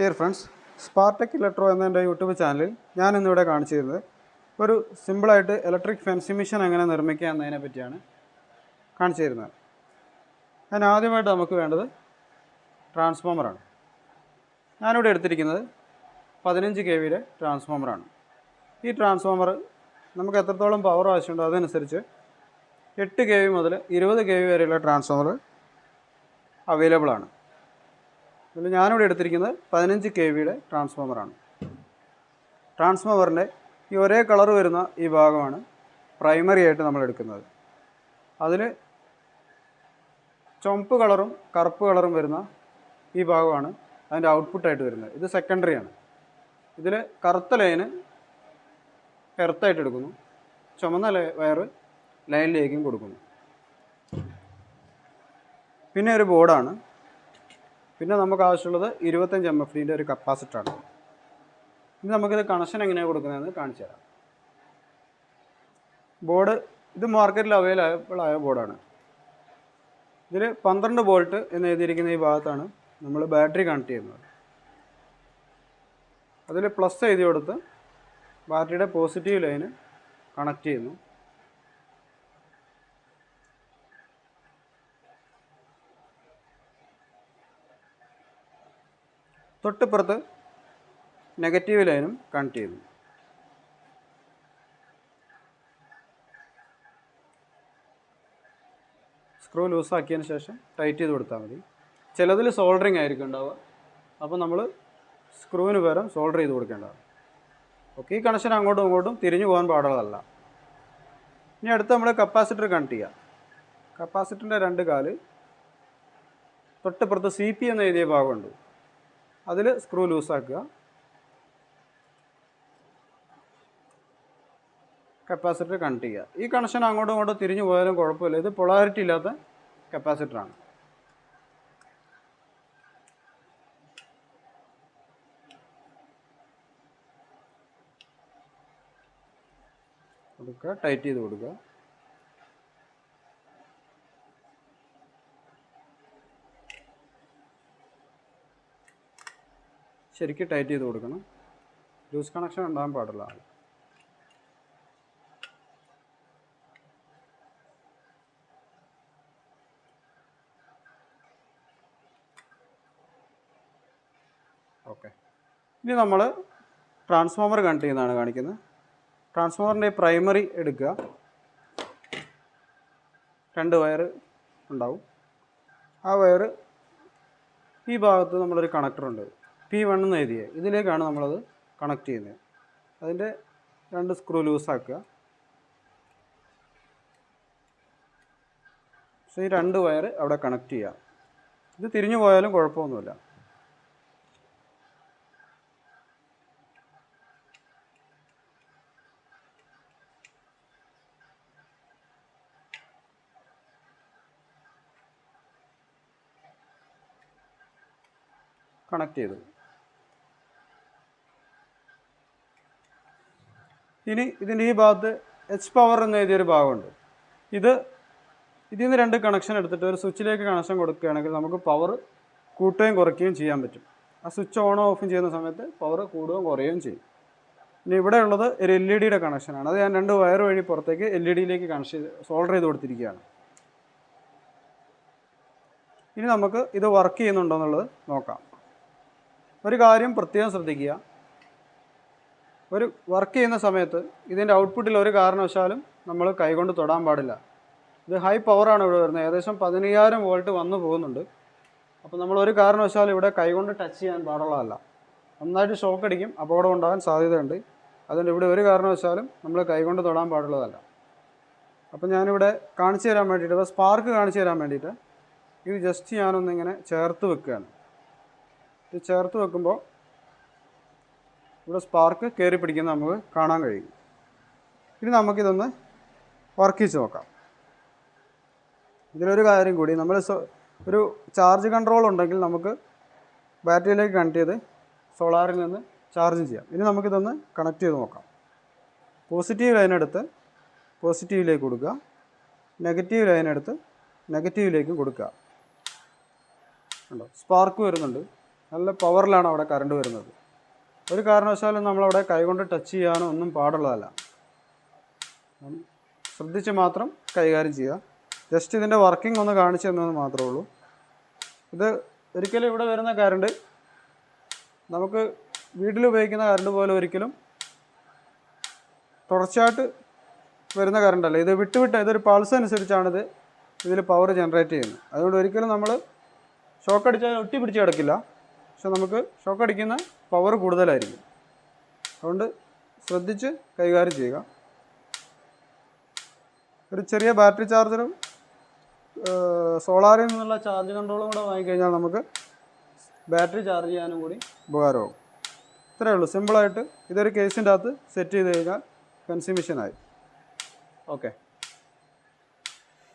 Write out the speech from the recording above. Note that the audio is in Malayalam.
ഡിയർ ഫ്രണ്ട്സ് സ്പാർട്ടക് ഇലക്ട്രോ എന്ന എന്റെ യൂട്യൂബ് ചാനലിൽ ഞാൻ ഇന്നിവിടെ കാണിച്ചു തരുന്നത് ഒരു സിമ്പിളായിട്ട് ഇലക്ട്രിക് ഫെൻസിംഗ് മെഷീൻ എങ്ങനെ നിർമ്മിക്കുക എന്നതിനെ പറ്റിയാണ് കാണിച്ചു തരുന്നത് അതിന് ആദ്യമായിട്ട് നമുക്ക് വേണ്ടത് ട്രാൻസ്ഫോമറാണ് ഞാനിവിടെ എടുത്തിരിക്കുന്നത് പതിനഞ്ച് കെ വിയുടെ ട്രാൻസ്ഫോമറാണ് ഈ ട്രാൻസ്ഫോമർ നമുക്ക് എത്രത്തോളം പവർ ആവശ്യമുണ്ടോ അതനുസരിച്ച് എട്ട് കെ വി മുതൽ ഇരുപത് കെ വി വരെയുള്ള ട്രാൻസ്ഫോമർ അവൈലബിൾ ആണ്. ഇതിൽ ഞാനിവിടെ എടുത്തിരിക്കുന്നത് പതിനഞ്ച് കെ വിയുടെ ട്രാൻസ്ഫോമറാണ് ട്രാൻസ്ഫോമറിന്റെ ഈ ഒരേ കളർ വരുന്ന ഈ ഭാഗമാണ് പ്രൈമറി ആയിട്ട് നമ്മൾ എടുക്കുന്നത്. അതിൽ ചുമപ്പ് കളറും കറുപ്പ് കളറും വരുന്ന ഈ ഭാഗമാണ് അതിന്റെ ഔട്ട്പുട്ടായിട്ട് വരുന്നത്. ഇത് സെക്കൻഡറി ആണ്. ഇതിൽ കറുത്ത ലൈന് എർത്തായിട്ട് എടുക്കുന്നു. ചുമന്ന വയറ് ലൈനിലേക്കും കൊടുക്കുന്നു. പിന്നെ ഒരു ബോർഡാണ് പിന്നെ നമുക്ക് ആവശ്യമുള്ളത് ഇരുപത്തഞ്ച് എം എഫ് ഡിന്റെ ഒരു കപ്പാസിറ്ററാണ് ഇനി നമുക്കിത് കണക്ഷൻ എങ്ങനെയാണ് കൊടുക്കുന്നതെന്ന് കാണിച്ചു തരാം. ബോർഡ് ഇത് മാർക്കറ്റിൽ അവൈലബിൾ ആയ ബോർഡാണ് ഇതിൽ പന്ത്രണ്ട് ബോൾട്ട് എന്ന് എഴുതിയിരിക്കുന്ന ഈ ഭാഗത്താണ് നമ്മൾ ബാറ്ററി കണക്ട് ചെയ്യുന്നത്. അതിൽ പ്ലസ് എഴുതി കൊടുത്ത് ബാറ്ററിയുടെ പോസിറ്റീവ് ലൈന് കണക്ട് ചെയ്യുന്നു. തൊട്ടിപ്പുറത്ത് നെഗറ്റീവ് ലൈനും കണക്ട് ചെയ്യുന്നു. സ്ക്രൂ ലൂസാക്കിയതിന് ശേഷം ടൈറ്റ് ചെയ്ത് കൊടുത്താൽ മതി. ചിലതിൽ സോൾഡറിങ് ആയിരിക്കും ഉണ്ടാവുക. അപ്പോൾ നമ്മൾ സ്ക്രൂവിന് പകരം സോൾഡർ ചെയ്ത് കൊടുക്കേണ്ടതാണ്. ഓക്കെ ഈ കണക്ഷൻ അങ്ങോട്ടും ഇങ്ങോട്ടും തിരിഞ്ഞു പോകാൻ പാടുള്ളതല്ല. ഇനി അടുത്ത് നമ്മൾ കപ്പാസിറ്റർ കണക്ട് ചെയ്യാം. കപ്പാസിറ്ററിന്റെ രണ്ട് കാൽ തൊട്ടിപ്പുറത്ത് സി പി എന്ന് എഴുതിയ ഭാഗമുണ്ട്. അതിൽ സ്ക്രൂ ലൂസാക്കുക കപ്പാസിറ്റർ കണക്ട് ചെയ്യുക. ഈ കണക്ഷൻ അങ്ങോട്ടും ഇങ്ങോട്ടും തിരിഞ്ഞു പോയാലും കുഴപ്പമില്ല. ഇത് പൊളാരിറ്റി ഇല്ലാത്ത കപ്പാസിറ്ററാണ് കൊടുക്കുക ടൈറ്റ് ചെയ്ത് കൊടുക്കുക. ശരിക്കും ടൈറ്റ് ചെയ്ത് കൊടുക്കണം. ലൂസ് കണക്ഷൻ ഉണ്ടാകാൻ പാടില്ല. ഓക്കെ ഇനി നമ്മൾ ട്രാൻസ്ഫോമർ കണക്ട് ചെയ്യുന്നതാണ് കാണിക്കുന്നത്. ട്രാൻസ്ഫോമറിന്റെ പ്രൈമറി എടുക്കുക. രണ്ട് വയർ ഉണ്ടാവും. ആ വയർ ഈ ഭാഗത്ത് നമ്മളൊരു കണക്ടറുണ്ട് പി വൺ എന്ന് എഴുതിയ. ഇതിലേക്കാണ് നമ്മളത് കണക്ട് ചെയ്യുന്നത്. അതിന്റെ രണ്ട് സ്ക്രൂ ലൂസാക്കുക പക്ഷേ ഈ രണ്ട് വയർ അവിടെ കണക്ട് ചെയ്യുക ഇത് തിരിഞ്ഞു പോയാലും കുഴപ്പമൊന്നുമില്ല. കണക്ട് ചെയ്തു. ഇനി ഇതിന്റെ ഈ ഭാഗത്ത് എച്ച് പവർ എന്ന് എഴുതിയൊരു ഭാഗമുണ്ട്. ഇത് ഇതിൽ നിന്ന് രണ്ട് കണക്ഷൻ എടുത്തിട്ട് ഒരു സ്വിച്ചിലേക്ക് കണക്ഷൻ കൊടുക്കുകയാണെങ്കിൽ നമുക്ക് പവർ കൂട്ടുകയും കുറയ്ക്കുകയും ചെയ്യാൻ പറ്റും. ആ സ്വിച്ച് ഓണോ ഓഫും ചെയ്യുന്ന സമയത്ത് പവർ കൂടുകയും കുറയുകയും ചെയ്യും. ഇനി ഇവിടെ ഉള്ളത് ഒരു എൽ ഇ ഡിയുടെ കണക്ഷനാണ് അത് ഞാൻ രണ്ട് വയർ വഴി പുറത്തേക്ക് എൽ ഇ ഡിയിലേക്ക് കണക്ഷൻ സോൾഡർ ചെയ്ത് കൊടുത്തിരിക്കുകയാണ്. ഇനി നമുക്ക് ഇത് വർക്ക് ചെയ്യുന്നുണ്ടോ എന്നുള്ളത് നോക്കാം. ഒരു കാര്യം പ്രത്യേകം ശ്രദ്ധിക്കുക. ഒരു വർക്ക് ചെയ്യുന്ന സമയത്ത് ഇതിന്റെ ഔട്ട്പുട്ടിൽ ഒരു കാരണവശാലും നമ്മൾ കൈകൊണ്ട് തൊടാൻ പാടില്ല. ഇത് ഹൈ പവറാണ് ഇവിടെ വരുന്നത്. ഏകദേശം പതിനയ്യായിരം വോൾട്ട് വന്നു പോകുന്നുണ്ട്. അപ്പോൾ നമ്മൾ ഒരു കാരണവശാലും ഇവിടെ കൈകൊണ്ട് ടച്ച് ചെയ്യാൻ പാടുള്ളതല്ല. നന്നായിട്ട് ഷോക്ക് അടിക്കും അപകടം ഉണ്ടാകാൻ സാധ്യതയുണ്ട്. അതുകൊണ്ട് ഇവിടെ ഒരു കാരണവശാലും നമ്മൾ കൈകൊണ്ട് തൊടാൻ പാടുള്ളതല്ല. അപ്പോൾ ഞാനിവിടെ കാണിച്ചു തരാൻ വേണ്ടിയിട്ട് ഇപ്പോൾ സ്പാർക്ക് കാണിച്ചു തരാൻ വേണ്ടിയിട്ട് ഇത് ജസ്റ്റ് ഞാനൊന്നിങ്ങനെ ചേർത്ത് വെക്കുകയാണ്. ഇത് ചേർത്ത് വെക്കുമ്പോൾ ഇവിടെ സ്പാർക്ക് കയറി പിടിക്കുന്നത് നമുക്ക് കാണാൻ കഴിയും. ഇനി നമുക്കിതൊന്ന് വർക്ക് ചെയ്ത് നോക്കാം. ഇതിലൊരു കാര്യം കൂടി നമ്മൾ ഒരു ചാർജ് കൺട്രോൾ ഉണ്ടെങ്കിൽ നമുക്ക് ബാറ്ററിയിലേക്ക് കണക്ട് ചെയ്ത് സോളാറിൽ നിന്ന് ചാർജ് ചെയ്യാം. ഇനി നമുക്കിതൊന്ന് കണക്ട് ചെയ്ത് നോക്കാം. പോസിറ്റീവ് ലൈൻ എടുത്ത് പോസിറ്റീവിലേക്ക് കൊടുക്കുക. നെഗറ്റീവ് ലൈൻ എടുത്ത് നെഗറ്റീവിലേക്കും കൊടുക്കുക. ഉണ്ടോ സ്പാർക്ക് വരുന്നുണ്ട്. നല്ല പവറിലാണ് അവിടെ കറണ്ട് വരുന്നത്. ഒരു കാരണവശാലും നമ്മളവിടെ കൈകൊണ്ട് ടച്ച് ചെയ്യാനോ ഒന്നും പാടുള്ളതല്ല. ശ്രദ്ധിച്ച് മാത്രം കൈകാര്യം ചെയ്യുക. ജസ്റ്റ് ഇതിന്റെ വർക്കിംഗ് ഒന്ന് കാണിച്ചു തന്നത് മാത്രമേ ഉള്ളൂ. ഇത് ഒരിക്കലും ഇവിടെ വരുന്ന കറണ്ട് നമുക്ക് വീട്ടിൽ ഉപയോഗിക്കുന്ന കറണ്ട് പോലെ ഒരിക്കലും തുടർച്ചയായിട്ട് വരുന്ന കരണ്ടല്ല ഇത് വിട്ട് വിട്ട് ഇതൊരു പൾസ് അനുസരിച്ചാണിത് ഇതിൽ പവർ ജനറേറ്റ് ചെയ്യുന്നത്. അതുകൊണ്ട് ഒരിക്കലും നമ്മൾ ഷോക്ക് അടിച്ചാൽ ഒട്ടി പിടിച്ച് കിടക്കില്ല. പക്ഷെ നമുക്ക് ഷോക്ക് അടിക്കുന്ന പവർ കൂടുതലായിരിക്കും. അതുകൊണ്ട് ശ്രദ്ധിച്ച് കൈകാര്യം ചെയ്യുക. ഒരു ചെറിയ ബാറ്ററി ചാർജറും സോളാറിൽ നിന്നുള്ള ചാർജ് കൺട്രോളും കൂടെ വാങ്ങിക്കഴിഞ്ഞാൽ നമുക്ക് ബാറ്ററി ചാർജ് ചെയ്യാനും കൂടി ഉപകാരമാകും. ഇത്രയേ ഉള്ളൂ. സിമ്പിളായിട്ട് ഇതൊരു കേസിന്റെ അകത്ത് സെറ്റ് ചെയ്ത് കഴിഞ്ഞാൽ കൺസ്യൂമിഷനായി. ഓക്കെ.